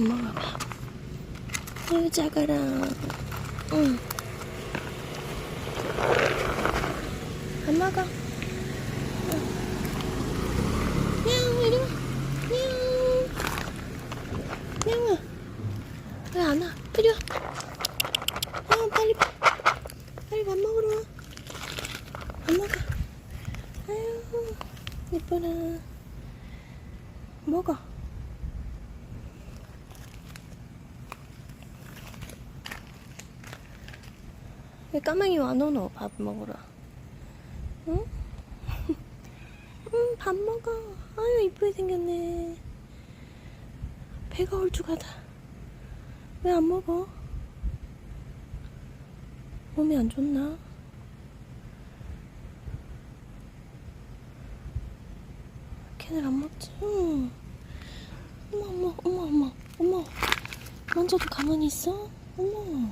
밥 먹어봐. 아유, 작아라. 응. 안 먹어. 응. 냥, 이리 와. 냥. 냥아. 왜안 와? 이리 와. 아, 빨리 밥. 빨리 밥 먹으러 와. 밥 먹어. 아유, 예뻐라. 먹어. 왜 까망이 안 오노? 밥 먹으러. 응? 응, 밥 먹어. 아유, 이쁘게 생겼네. 배가 홀쭉하다. 왜 안 먹어? 몸이 안 좋나? 걔들 안 먹지? 응. 어머, 어머, 어머, 어머, 어머. 만져도 가만히 있어? 어머.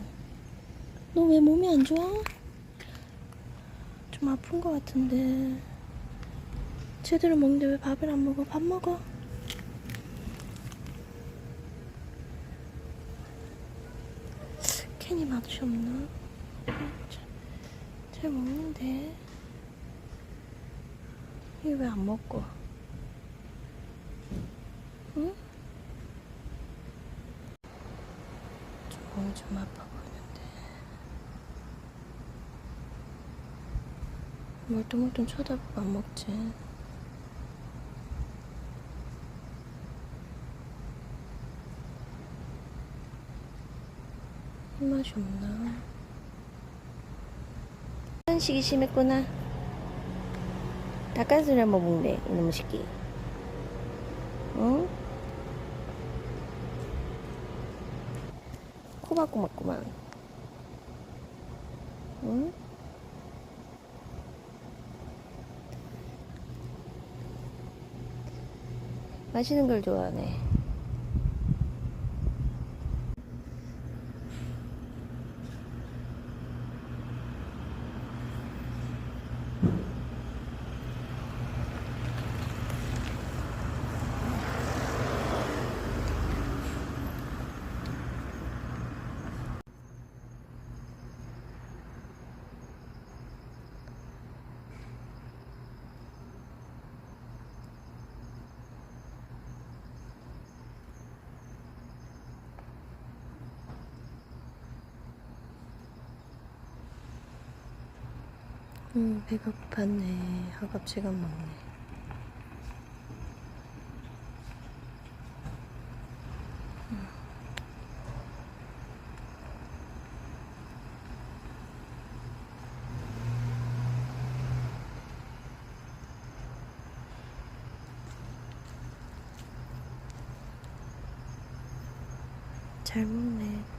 너 왜 몸이 안 좋아? 좀 아픈 것 같은데. 제대로 먹는데 왜 밥을 안 먹어? 밥 먹어. 캔이 맛이 없나? 잘, 잘 먹는데. 이게 왜안 먹고? 응? 좀 몸이 좀 아파 보이는데. 멀뚱멀뚱 쳐다보고 안 먹지. 입맛이 없나? 한식이 심했구나. 닭가슴살 먹는데 이놈의 새끼. 응? 맞구만. 응? 마시는 걸 좋아하네. 음, 배가 고팠네. 허겁지겁 먹네. 음. 잘 먹네.